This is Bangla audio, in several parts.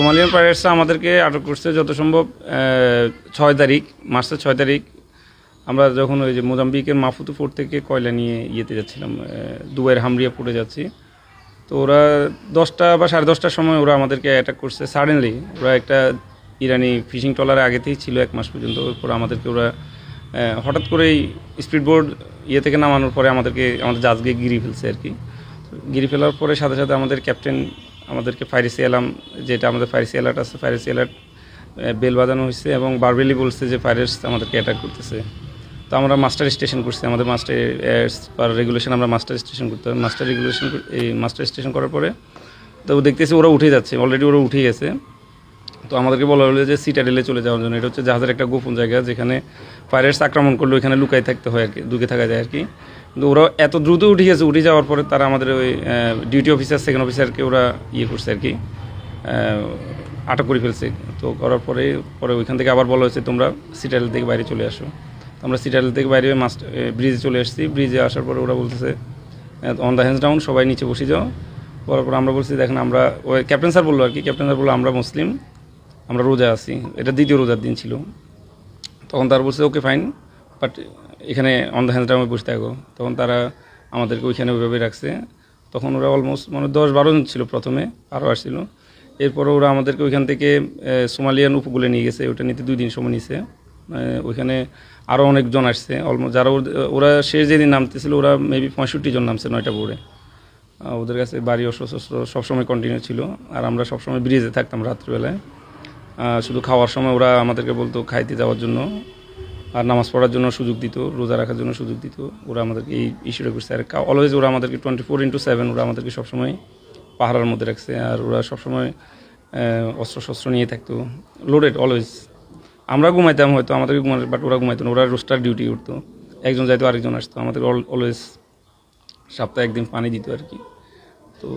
সোমালিয়ান পাইরেটসরা আমাদেরকে আটক করছে যত সম্ভব ছয় তারিখ, মার্চের ছয় তারিখ। আমরা যখন ওই যে মোজাম্বিকের মাফুতু ফোর্ট থেকে কয়লা নিয়ে ইয়েতে যাচ্ছিলাম দুবাইয়ের হামরিয়া পোর্টে যাচ্ছি। তো ওরা দশটা বা সাড়ে দশটার সময় ওরা আমাদেরকে অ্যাটাক করছে সাডেনলি ওরা একটা ইরানি ফিশিং ট্রলার আগেতেই ছিল এক মাস পর্যন্ত। এরপর আমাদেরকে ওরা হঠাৎ করেই স্পিড বোর্ড ইয়ে থেকে নামানোর পরে আমাদেরকে, আমাদের জাজকে গিরি ফেলছে আর কি। গিরি ফেলার পরে সাথে সাথে আমাদের ক্যাপ্টেন আমাদেরকে ফাইরিসি অ্যালার্ম, যেটা আমাদের ফাইরিসি অ্যালার্ট আছে, ফাইরিসি অ্যালার্ট বেল বাজানো হয়েছে এবং বারবেলি বলছে যে ফাইরেস আমাদেরকে অ্যাটাক করতেছে। তো আমরা মাস্টার স্টেশন করছি, আমাদের মাস্টার পার রেগুলেশন আমরা মাস্টার স্টেশন করতে হবে। মাস্টার রেগুলেশন এই মাস্টার স্টেশন করার পরে তো দেখতেছি ওরা উঠে যাচ্ছে, অলরেডি ওরা উঠে গেছে। তো আমাদেরকে বলা হলো যে সিটাডেলে চলে যাওয়ার জন্য। এটা হচ্ছে জাহাজের একটা গোপন জায়গা যেখানে ফায়ার্স আক্রমণ করলে ওইখানে লুকাই থাকতে হয় আর কি দুকে থাকা যায় আর কি। কিন্তু ওরা এত দ্রুত উঠে গেছে, উঠে যাওয়ার পরে তারা আমাদের ওই ডিউটি অফিসার সেকেন্ড অফিসারকে ওরা ইয়ে করছে আর কি আটক করে ফেলছে। তো করার পরে পরে ওইখান থেকে আবার বলা হয়েছে, তোমরা সিটাডেল থেকে বাইরে চলে আসো। আমরা সিটাডেল থেকে বাইরে মাস্ট ব্রিজে চলে আসছি। ব্রিজে আসার পরে ওরা বলতেছে অন দ্য হ্যান্ডস ডাউন সবাই নিচে বসে যাও। বলার পর আমরা বলছি, দেখেন আমরা, ওই ক্যাপ্টেন স্যার বলল আর কি ক্যাপ্টেন স্যার বলল, আমরা মুসলিম। আমরা রোজা আছি। এটা দ্বিতীয় রোজার দিন ছিল। তখন তারা বলছে, ওকে, ফাইন। বাট এখানে অন দ্য হ্যান্ড ডাউনে বসে থাকো। তখন তারা আমাদেরকে ওইখানে ওইভাবে রাখছে। তখন ওরা অলমোস্ট মানে দশ বারো জন ছিল প্রথমে আরও আসছিল। এরপরে ওরা আমাদেরকে ওইখান থেকে সোমালিয়ান উপকূলে নিয়ে গেছে। ওটা নিতে দুই দিন সময় নিছে। মানে ওইখানে আরও অনেকজন আসছে। অলমোস্ট যারা ওরা শেষ যেদিন নামতেছিল, ওরা মেবি পঁয়ষট্টি জন নামছে নয়টা বোর্ডে ওদের কাছে বাড়ি অস্ত্র সবসময় কন্টিনিউ ছিল। আর আমরা সবসময় ব্রিজে থাকতাম রাত্রিবেলায়। শুধু খাওয়ার সময় ওরা আমাদেরকে বলতো খাইতে যাওয়ার জন্য, আর নামাজ পড়ার জন্য সুযোগ দিত, রোজা রাখার জন্য সুযোগ দিত। ওরা আমাদেরকে এই ইস্যুটা করছে। আর অলওয়েজ ওরা আমাদেরকে টোয়েন্টি ফোর ইন্টু সেভেন ওরা আমাদেরকে সবসময় পাহারার মধ্যে রাখছে, আর ওরা সবসময় অস্ত্র শস্ত্র নিয়ে থাকতো। লোডেড অলওয়েজ আমরা ঘুমাইতাম হয়তো, আমাদেরকে ঘুমাতে বাট ওরা ঘুমাইতো না, ওরা রোস্টার ডিউটি করতো একজন যাইতো, আরেকজন আসতো। আমাদের অলওয়েজ সপ্তাহে একদিন পানি দিত আর কি। তো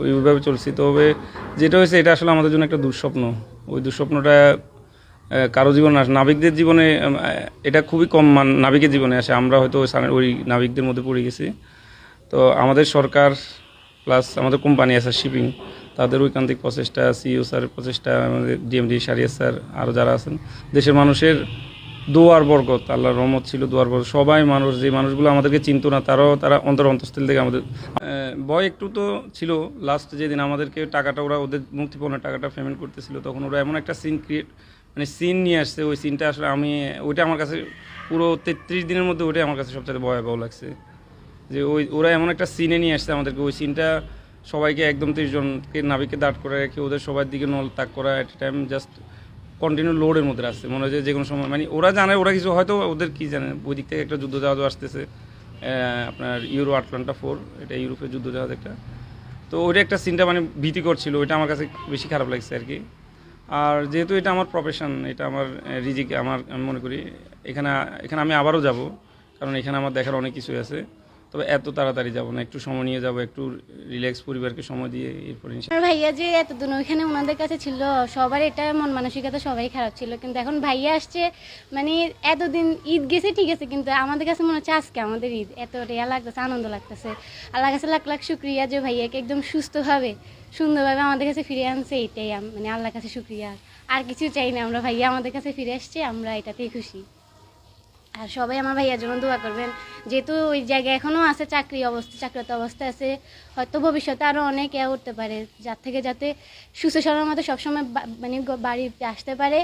ওইভাবে চলছি। তবে যেটা হয়েছে, এটা আসলে আমাদের জন্য একটা দুঃস্বপ্ন। ওই দুঃস্বপ্নটা কারও জীবনে আসে নাবিকদের জীবনে এটা খুবই কম মান নাবিকের জীবনে আসে। আমরা হয়তো ওই নাবিকদের মধ্যে পড়ে গেছি। তো আমাদের সরকার প্লাস আমাদের কোম্পানি আছে শিপিং। তাদের ঐকান্তিক প্রচেষ্টা, সিইও স্যারের প্রচেষ্টা, আমাদের ডিএমডি সারিয়া স্যার আরও যারা আছেন, দেশের মানুষের দোয়ার বরকত, আল্লাহর রহমত ছিল দোয়ার বরকত। সবাই মানুষ, যে মানুষগুলো আমাদেরকে চিনতো না, তারাও, তারা অন্তর অন্তস্থল থেকে আমাদের ভয় একটু তো ছিল। লাস্ট যেদিন আমাদেরকে টাকাটা, ওরা ওদের মুক্তিপণের টাকাটা পেমেন্ট করতেছিল, তখন ওরা এমন একটা সিন ক্রিয়েট মানে সিন নিয়ে আসছে। ওই সিনটা আসলে আমি, ওইটা আমার কাছে পুরো তেত্রিশ দিনের মধ্যে ওইটাই আমার কাছে সবচেয়ে ভয়াবহ লাগছে। যে ওই ওরা এমন একটা সিনে নিয়ে আসছে আমাদেরকে। ওই সিনটা সবাইকে একদম তিরিশ জনকে, নাবিককে দাঁড় করে রেখে, ওদের সবার দিকে নল তাক করা এট টাইম জাস্ট কন্টিনিউ লোডের মধ্যে আসছে মনে হয় যে কোনো সময় মানে ওরা জানে, ওরা কিছু হয়তো ওদের কি জানে, ওই দিক থেকে একটা যুদ্ধ জাহাজও আসতেছে আপনার ইউরো আটলান্টা ফোর এটা ইউরোপের যুদ্ধ জাহাজ একটা। তো ওইটা একটা সিনটা মানে ভীতিকর ছিল ওইটা আমার কাছে বেশি খারাপ লাগছে আর কি। আর যেহেতু এটা আমার প্রফেশন এটা আমার রিজিক, আমার, আমি মনে করি, এখানে এখানে আমি আবারও যাব, কারণ এখানে আমার দেখার অনেক কিছুই আছে। তবে এত তাড়াতাড়ি যাব না, একটু সময় নিয়ে যাব, একটু রিল্যাক্স পরিবারকে সময় দিয়ে এরপর ভাইয়া যে এতদিন ওইখানে ওনাদের কাছে ছিল, সবার এটা মন মানসিকতা সবাই খারাপ ছিল, কিন্তু এখন ভাইয়া আসছে মানে এতদিন ঈদ গেছে, ঠিক আছে, কিন্তু আমাদের কাছে মনে হচ্ছে আজকে আমাদের ঈদ, এত রেয়া লাগতেছে, আনন্দ লাগতেছে। আল্লাহ কাছে লাখ লাখ শুক্রিয়া যে ভাইয়াকে একদম সুস্থভাবে, সুন্দরভাবে আমাদের কাছে ফিরে আনছে, এটাই মানে আল্লাহর কাছে শুক্রিয়া। আর কিছু চাই না, আমরা ভাইয়া আমাদের কাছে ফিরে আসছে, আমরা এটাতেই খুশি। আর সবাই আমার ভাইয়ার জন্য দোয়া করবেন। যেহেতু ওই জায়গায় এখনও আছে, চাকরি অবস্থা চাকরিত অবস্থা আছে, হয়তো ভবিষ্যতে আরও অনেক এ উঠতে পারে। যার থেকে যাতে সুস্থ মতো সবসময় মানে বাড়ি বাড়িতে আসতে পারে,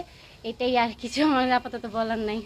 এটাই আর কিছু আমার আপাতত বলার নাই।